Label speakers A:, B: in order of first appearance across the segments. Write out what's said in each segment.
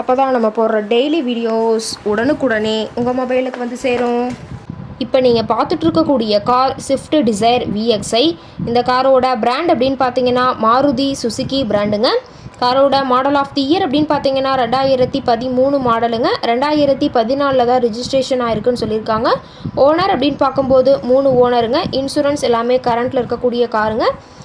A: அப்போ தான் நம்ம போடுற டெய்லி வீடியோஸ் உடனுக்குடனே உங்கள் மொபைலுக்கு வந்து சேரும். இப்போ நீங்கள் பார்த்துட்டு இருக்கக்கூடிய கார் ஸ்விஃப்ட் டிசைர் விஎக்ஸ்ஐ இந்த காரோட பிராண்ட் அப்படின்னு பார்த்தீங்கன்னா மாருதி சுசுகி பிராண்டுங்க காரோட மாடல் ஆஃப் தி இயர் அப்படின்னு பார்த்தீங்கன்னா ரெண்டாயிரத்தி பதிமூணு மாடலுங்க ரெண்டாயிரத்தி பதினாலில் தான் ரிஜிஸ்ட்ரேஷன் ஆயிருக்குன்னு சொல்லியிருக்காங்க. ஓனர் அப்படின்னு பார்க்கும்போது மூணு ஓனருங்க இன்சூரன்ஸ் எல்லாமே கரண்ட்டில் இருக்கக்கூடிய காருங்க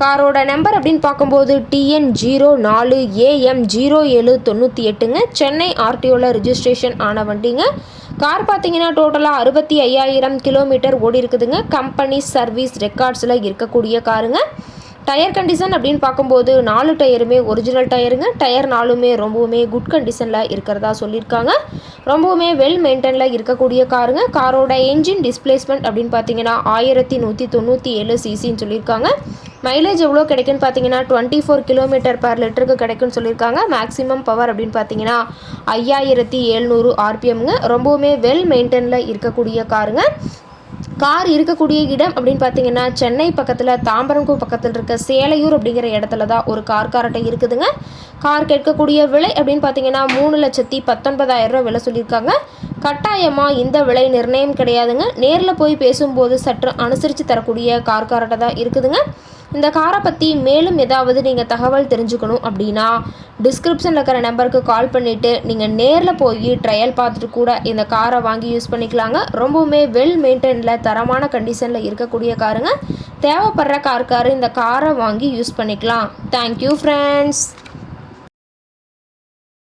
A: காரோட நம்பர் அப்படின்னு பார்க்கும்போது டிஎன் ஜீரோ நாலு ஏஎம் ஜீரோ ஏழு தொண்ணூற்றி எட்டுங்க. சென்னை ஆர்டிஓவில் ரிஜிஸ்ட்ரேஷன் ஆன வண்டிங்க. கார் பார்த்தீங்கன்னா டோட்டலாக அறுபத்தி ஐயாயிரம் கிலோமீட்டர் ஓடி இருக்குதுங்க கம்பெனி சர்வீஸ் ரெக்கார்ட்ஸில் இருக்கக்கூடிய காருங்க. டயர் கண்டிஷன் அப்படின்னு பார்க்கும்போது நாலு டயருமே ஒரிஜினல் டயருங்க டயர் நாலுமே ரொம்பவுமே குட் கண்டிஷனில் இருக்கிறதா சொல்லியிருக்காங்க. ரொம்பவுமே வெல் மெயின்டெனில் இருக்கக்கூடிய காருங்க. காரோட என்ஜின் டிஸ்பிளேஸ்மெண்ட் அப்படின்னு பார்த்தீங்கன்னா ஆயிரத்தி நூற்றி தொண்ணூற்றி ஏழு சிசின்னு சொல்லியிருக்காங்க. மைலேஜ் எவ்வளோ கிடைக்குன்னு பார்த்தீங்கன்னா டுவெண்ட்டி ஃபோர் கிலோமீட்டர் பர் லிட்டருக்கு கிடைக்குன்னு சொல்லியிருக்காங்க. மேக்ஸிமம் பவர் அப்படின்னு பார்த்தீங்கன்னா ஐயாயிரத்தி எழுநூறு ஆர்பிஎம்ங்க ரொம்பவுமே வெல் மெயின்டெனில் இருக்கக்கூடிய காருங்க. கார் இருக்கக்கூடிய இடம் அப்படின்னு பார்த்தீங்கன்னா சென்னை பக்கத்தில் தாம்பரங்கூர் பக்கத்தில் இருக்க சேலையூர் அப்படிங்கிற இடத்துல தான் ஒரு கார் காரட்டை இருக்குதுங்க. கார் கேட்கக்கூடிய விலை அப்படின்னு பார்த்தீங்கன்னா மூணு லட்சத்தி பத்தொன்பதாயிரம் ரூபா விலை சொல்லியிருக்காங்க. கட்டாயமாக இந்த விலை நிர்ணயம் கிடையாதுங்க. நேரில் போய் பேசும்போது சற்று அனுசரித்து தரக்கூடிய கார் காரட்டை தான் இருக்குதுங்க. இந்த காரை பற்றி மேலும் ஏதாவது நீங்கள் தகவல் தெரிஞ்சுக்கணும் அப்படின்னா டிஸ்கிரிப்ஷனில் இருக்கிற நம்பருக்கு கால் பண்ணிவிட்டு நீங்கள் நேரில் போய் ட்ரையல் பார்த்துட்டு கூட இந்த காரை வாங்கி யூஸ் பண்ணிக்கலாங்க. ரொம்பவுமே வெல் மெயின்டைனில் தரமான கண்டிஷனில் இருக்கக்கூடிய காருங்க. தேவைப்படுற காருக்காரு இந்த காரை வாங்கி யூஸ் பண்ணிக்கலாம். Thank you friends